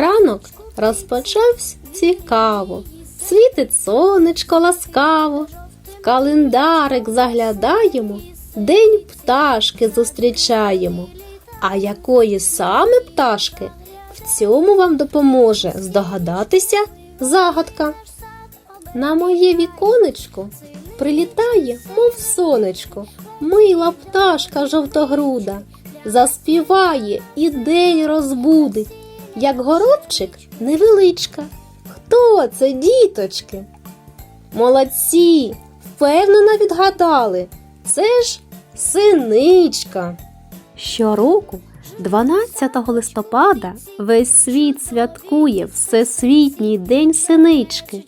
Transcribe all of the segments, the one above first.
Ранок розпочався цікаво, світить сонечко ласкаво, в календарик заглядаємо, день пташки зустрічаємо. А якої саме пташки? В цьому вам допоможе здогадатися загадка. На моє віконечко прилітає, мов сонечко, мила пташка жовтогруда, заспіває і день розбудить, як горобчик невеличка. Хто це, діточки? Молодці, впевнено відгадали. Це ж синичка. Щороку, 12 листопада, весь світ святкує Всесвітній день синички.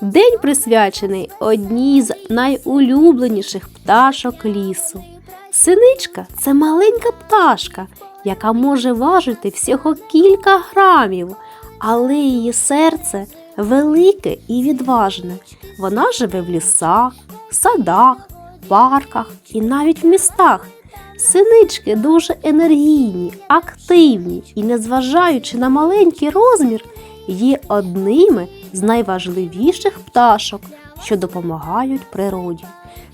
День присвячений одній з найулюбленіших пташок лісу. Синичка це маленька пташка, яка може важити всього кілька грамів, але її серце велике і відважне. Вона живе в лісах, садах, парках і навіть в містах. Синички дуже енергійні, активні і, незважаючи на маленький розмір, є одними з найважливіших пташок, що допомагають природі.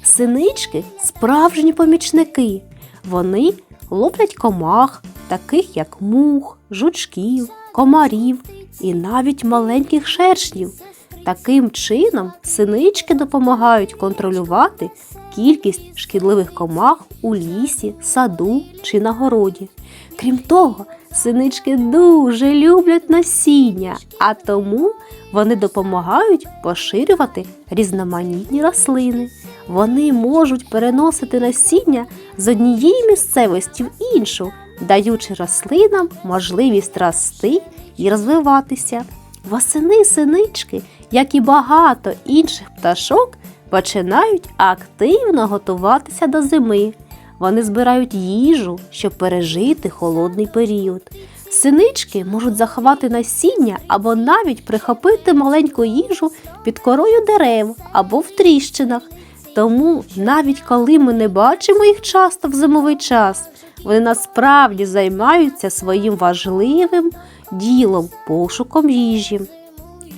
Синички справжні помічники. Вони ловлять комах, таких як мух, жучків, комарів і навіть маленьких шершнів. Таким чином синички допомагають контролювати кількість шкідливих комах у лісі, саду чи на городі. Крім того, синички дуже люблять насіння, а тому вони допомагають поширювати різноманітні рослини. Вони можуть переносити насіння з однієї місцевості в іншу, даючи рослинам можливість рости і розвиватися. Восени синички, як і багато інших пташок, починають активно готуватися до зими. Вони збирають їжу, щоб пережити холодний період. Синички можуть заховати насіння або навіть прихопити маленьку їжу під корою дерев або в тріщинах. Тому, навіть коли ми не бачимо їх часто в зимовий час, вони насправді займаються своїм важливим ділом пошуком їжі.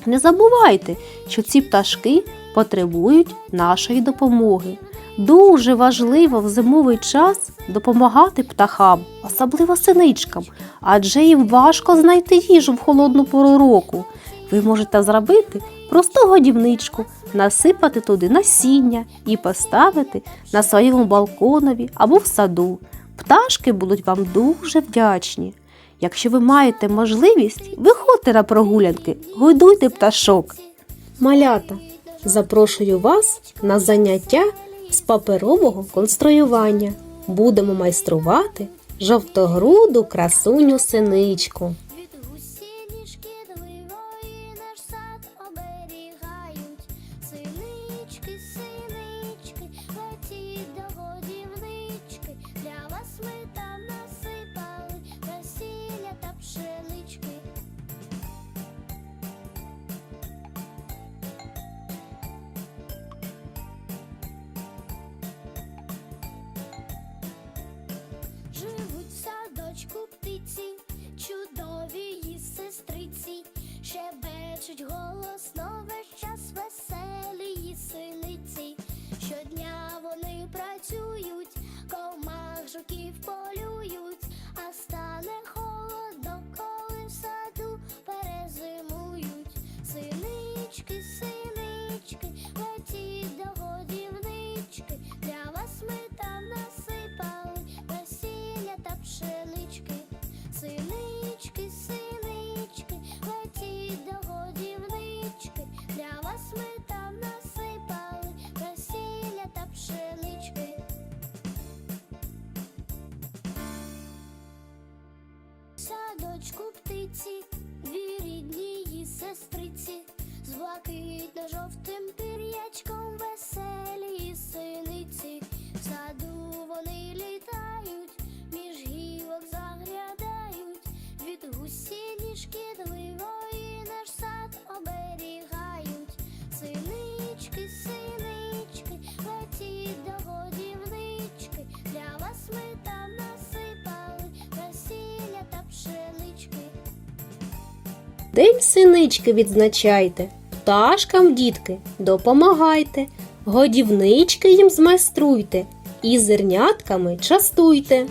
Не забувайте, що ці пташки потребують нашої допомоги. Дуже важливо в зимовий час допомагати птахам, особливо синичкам, адже їм важко знайти їжу в холодну пору року. Ви можете зробити просту годівничку, насипати туди насіння і поставити на своєму балконові або в саду. Пташки будуть вам дуже вдячні. Якщо ви маєте можливість, виходьте на прогулянки, годуйте пташок. Малята, запрошую вас на заняття з паперового конструювання. Будемо майструвати жовтогруду красуню синичку. we've both криниці, дві рідні сестриці, з блакитно жовтим пір'ячком. День синички відзначайте, пташкам, дітки, допомагайте, годівнички їм змайструйте. І зернятками частуйте.